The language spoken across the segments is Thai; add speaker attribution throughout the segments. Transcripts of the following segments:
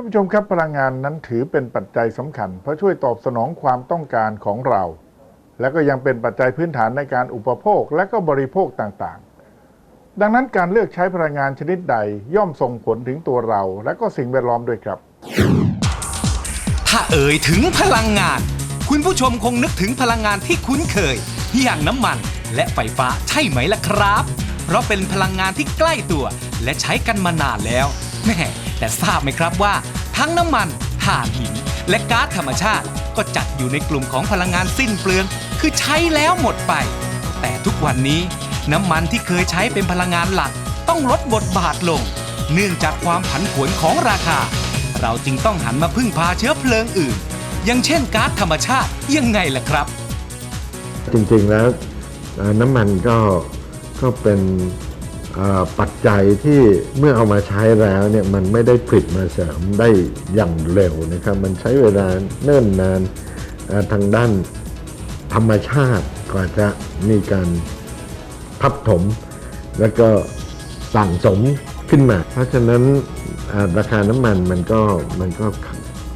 Speaker 1: านผู้ชมครับพลังงานนั้นถือเป็นปัจจัยสำคัญ เพราะช่วยตอบสนองความต้องการของเรา และก็ยังเป็นปัจจัยพื้นฐานในการอุปโภคและก็บริโภคต่างๆ ดังนั้นการเลือกใช้พลังงานชนิดใดย่อมส่งผลถึงตัวเรา และก็สิ่งแวดล้อมด้วยครับ
Speaker 2: ถ้าเอ่ยถึงพลังงาน คุณผู้ชมคงนึกถึงพลังงานที่คุ้นเคย อย่างน้ำมัน และไฟฟ้าใช่ไหมล่ะครับ เพราะเป็นพลังงานที่ใกล้ตัว และใช้กันมานานแล้วแม่ แต่ทราบไหมครับว่า ทั้งน้ำมันถ่านหิน และก๊าซธรรมชาติ ก็จัดอยู่ในกลุ่มของพลังงานสิ้นเปลือง คือใช้แล้วหมดไป แต่ทุกวันนี้น้ำมันที่เคยใช้เป็นพลังงานหลัก ต้องลดบทบาทลง เนื่องจากความผันผวนของราคา เราจึงต้องหันมาพึ่งพาเชื้อเพลิงอื่น อย่างเช่นก๊าซธรรมชาติยังไงล่ะครับ
Speaker 3: จริงๆแล้วน้ำมันก็ก็เป็น ปัจจัยที่เมื่อเอามาใช้แล้วเนี่ยมันไม่ได้ผลิตมาเสริมได้อย่างเร็วนะครับ มันใช้เวลาเนิ่นนานทางด้านธรรมชาติกว่าจะมีการทับถม แล้วก็สั่งสมขึ้นมา เพราะฉะนั้นราคาน้ำมันมันก็มันก็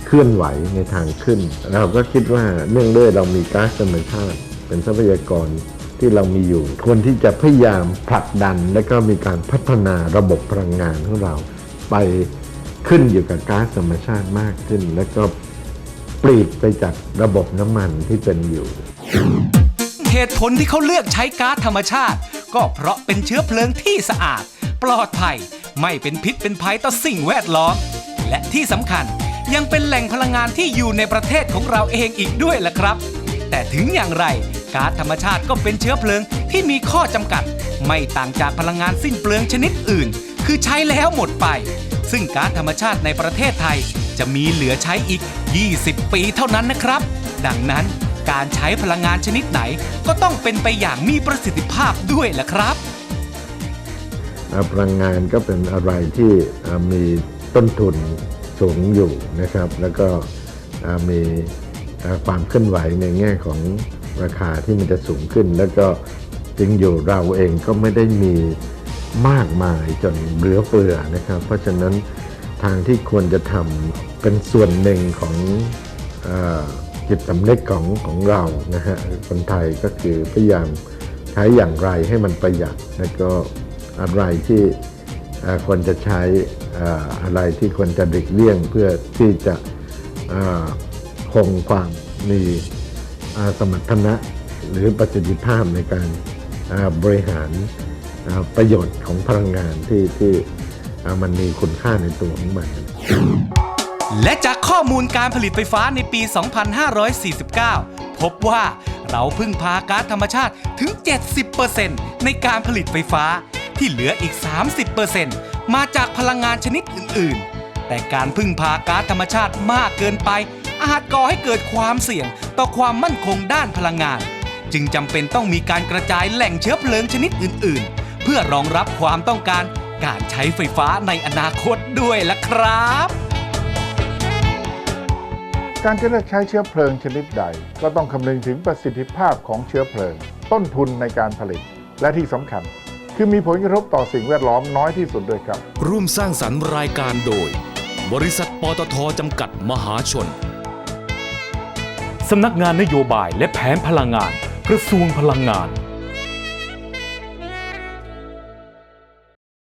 Speaker 3: เคลื่อนไหวในทางขึ้น เราก็คิดว่าเนื่องด้วยเรามีก๊าซธรรมชาติเป็นทรัพยากร ที่เรามีอยู่ควรที่จะพยายามผลักดันและก็มีการพัฒนาระบบพลังงานของเรา ไปขึ้นอยู่กับก๊าซธรรมชาติมากขึ้น แล้วก็ปลีกไปจากระบบน้ำมันที่เป็นอยู่
Speaker 2: เหตุผลที่เขาเลือกใช้ก๊าซธรรมชาติ ก็เพราะเป็นเชื้อเพลิงที่สะอาด ปลอดภัยไม่เป็นพิษเป็นภัยต่อสิ่งแวดล้อม และที่สำคัญยังเป็นแหล่งพลังงานที่อยู่ในประเทศของเราเองอีกด้วยล่ะครับ แต่ถึงอย่างไร ก๊าซธรรมชาติก็เป็นเชื้อเพลิงที่มีข้อจำกัด ไม่ต่างจากพลังงานสิ้นเปลืองชนิดอื่น คือใช้แล้วหมดไป ซึ่งก๊าซธรรมชาติในประเทศไทย จะมีเหลือใช้อีก 20 ปีเท่านั้นนะครับ ดังนั้นการใช้พลังงานชนิดไหนก็ต้องเป็นไปอย่างมีประสิทธิภาพด้วยล่ะครับ
Speaker 3: พลังงานก็เป็นอะไรที่มีต้นทุนสูงอยู่นะครับ แล้วก็มีความเคลื่อนไหวในแง่ของ ราคาที่มันจะสูงขึ้น แล้วก็จริงอยู่เราเองก็ไม่ได้มีมากมายจนเหลือเฟือนะครับ เพราะฉะนั้นทางที่ควรจะทำเป็นส่วนหนึ่งของอจิตสำนึกของของเรานะฮะคนไทยก็คือพยายามใช้อย่างไรให้มันประหยัด แล้วก็อะไรที่ควรจะใช้อะไรที่ควรจะหลีกเลี่ยงเพื่อที่จะคงความมี สมรรถนะหรือประสิทธิภาพในการบริหารประโยชน์ของพลังงานที่ที่มันมีคุณค่าในตัวของมัน
Speaker 2: และจากข้อมูลการผลิตไฟฟ้าในปี 2549 พบว่าเราพึ่งพาก๊าซธรรมชาติถึง 70%ในการผลิตไฟฟ้าที่เหลืออีก 30%มาจากพลังงานชนิดอื่น ๆ แต่การพึ่งพาก๊าซธรรมชาติมากเกินไป อาจก่อให้เกิดความเสี่ยง ต่อความมั่นคงด้านพลังงาน จึงจำเป็นต้องมีการกระจายแหล่งเชื้อเพลิงชนิดอื่น ๆ เพื่อรองรับความต้องการการใช้ไฟฟ้าในอนาคตด้วยล่ะครับ
Speaker 1: การจะเลือกใช้เชื้อเพลิงชนิดใด ก็ต้องคำนึงถึงประสิทธิภาพของเชื้อเพลิง ต้นทุนในการผลิต และที่สำคัญ คือมีผลกระทบต่อสิ่งแวดล้อมน้อยที่สุดด้วยครับ
Speaker 4: ร่วมสร้างสรรค์รายการโดย บริษัทปตทจำกัดมหาชน
Speaker 5: สำนักงานนโยบายและแผนพลังงาน กระทรวงพลังงาน